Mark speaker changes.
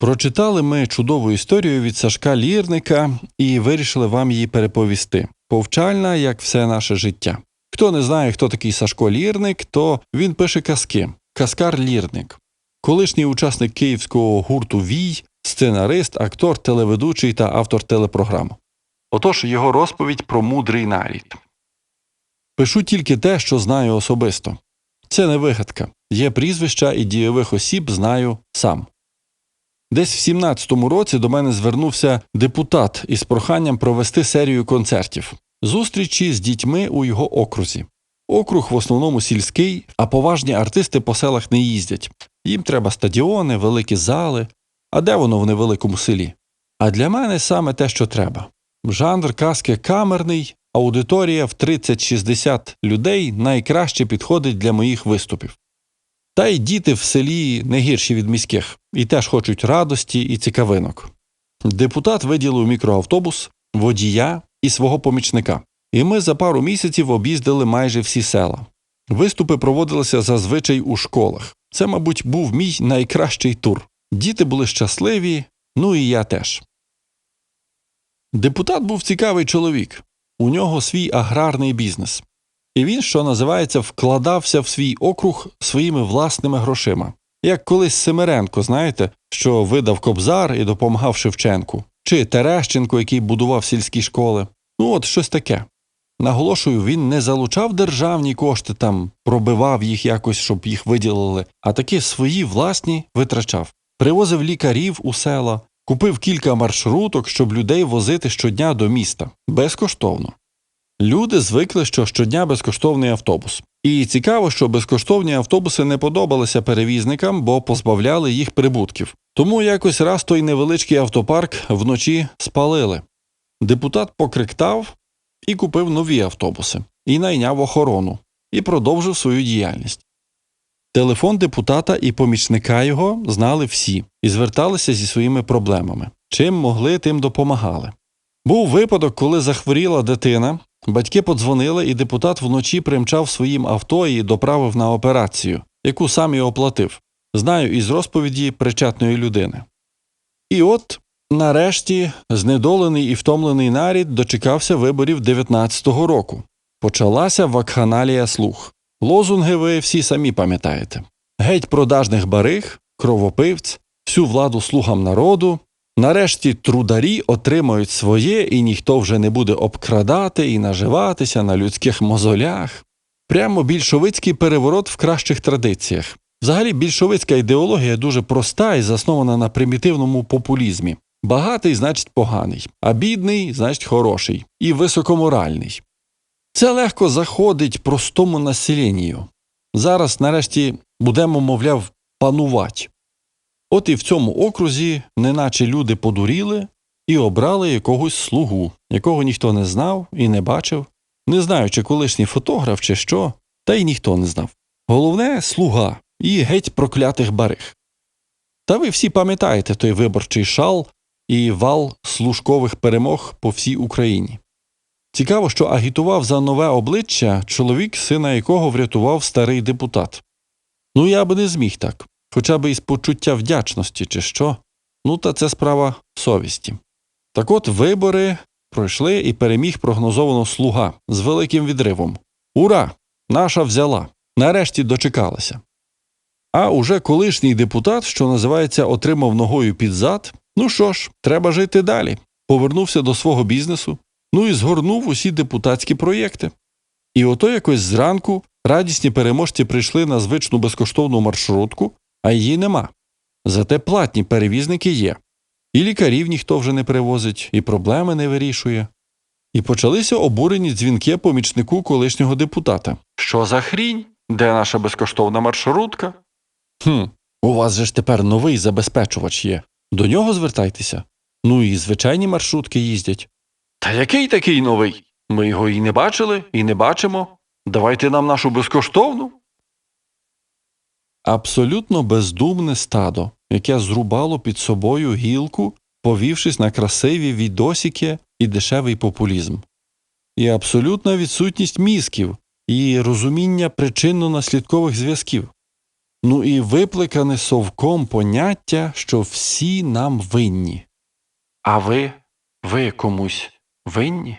Speaker 1: Прочитали ми чудову історію від Сашка Лірника і вирішили вам її переповісти. Повчальна, як все наше життя. Хто не знає, хто такий Сашко Лірник, то він пише казки. Казкар Лірник. Колишній учасник київського гурту Вій, сценарист, актор, телеведучий та автор телепрограм. Отож його розповідь про мудрий нарід. Пишу тільки те, що знаю особисто. Це не вигадка. Є прізвища і дійових осіб знаю сам. Десь в 17-му році до мене звернувся депутат із проханням провести серію концертів, зустрічі з дітьми у його окрузі. Округ в основному сільський, а поважні артисти по селах не їздять. Їм треба стадіони, великі зали. А де воно в невеликому селі? А для мене саме те, що треба. Жанр казки камерний, аудиторія в 30-60 людей найкраще підходить для моїх виступів. Та й діти в селі не гірші від міських, і теж хочуть радості і цікавинок. Депутат виділив мікроавтобус, водія і свого помічника. І ми за пару місяців об'їздили майже всі села. Виступи проводилися зазвичай у школах. Це, мабуть, був мій найкращий тур. Діти були щасливі, ну і я теж. Депутат був цікавий чоловік. У нього свій аграрний бізнес. І він, що називається, вкладався в свій округ своїми власними грошима. Як колись Семеренко, знаєте, що видав Кобзар і допомагав Шевченку, чи Терещенко, який будував сільські школи. Ну, от щось таке. Наголошую, він не залучав державні кошти там, пробивав їх якось, щоб їх виділили, а таки свої власні витрачав. Привозив лікарів у села, купив кілька маршруток, щоб людей возити щодня до міста безкоштовно. Люди звикли, що щодня безкоштовний автобус. І цікаво, що безкоштовні автобуси не подобалися перевізникам, бо позбавляли їх прибутків. Тому якось раз той невеличкий автопарк вночі спалили. Депутат покриктав і купив нові автобуси, і найняв охорону, і продовжив свою діяльність. Телефон депутата і помічника його знали всі і зверталися зі своїми проблемами. Чим могли, тим допомагали. Був випадок, коли захворіла дитина, батьки подзвонили, і депутат вночі примчав своїм авто і доправив на операцію, яку сам і оплатив. Знаю із розповіді причетної людини. І от, нарешті, знедолений і втомлений нарід дочекався виборів 19-го року. Почалася вакханалія слух. Лозунги ви всі самі пам'ятаєте геть продажних бариг, кровопивць, всю владу слугам народу. Нарешті трударі отримають своє, і ніхто вже не буде обкрадати і наживатися на людських мозолях. Прямо більшовицький переворот в кращих традиціях. Взагалі, більшовицька ідеологія дуже проста і заснована на примітивному популізмі. Багатий значить поганий, а бідний значить хороший і високоморальний. Це легко заходить простому населенню. Зараз, нарешті, будемо, мовляв, панувати. От і в цьому окрузі, неначе люди подуріли і обрали якогось слугу, якого ніхто не знав і не бачив, не знаю, чи колишній фотограф, чи що, та й ніхто не знав. Головне слуга і геть проклятих бариг. Та ви всі пам'ятаєте той виборчий шал і вал служкових перемог по всій Україні. Цікаво, що агітував за нове обличчя чоловік, сина якого врятував старий депутат. Ну, я би не зміг так, хоча б із почуття вдячності, чи що. Ну, та це справа совісті. Так от вибори пройшли і переміг прогнозовано слуга з великим відривом. Ура! Наша взяла. Нарешті дочекалася. А уже колишній депутат, що називається, отримав ногою під зад. Ну що ж, треба жити далі. Повернувся до свого бізнесу, ну і згорнув усі депутатські проєкти. І ото якось зранку радісні переможці прийшли на звичну безкоштовну маршрутку, а її нема. Зате платні перевізники є. І лікарів ніхто вже не привозить, і проблеми не вирішує. І почалися обурені дзвінки помічнику колишнього депутата. Що за хрінь? Де наша безкоштовна маршрутка? Хм, у вас же ж тепер новий забезпечувач є. До нього звертайтеся. Ну і звичайні маршрутки їздять. Та який такий новий? Ми його і не бачили, і не бачимо. Давайте нам нашу безкоштовну. Абсолютно бездумне стадо, яке зрубало під собою гілку, повівшись на красиві відосики і дешевий популізм. І абсолютна відсутність мізків і розуміння причинно-наслідкових зв'язків. Ну і випликане совком поняття, що всі нам винні. А ви, ви комусь винні?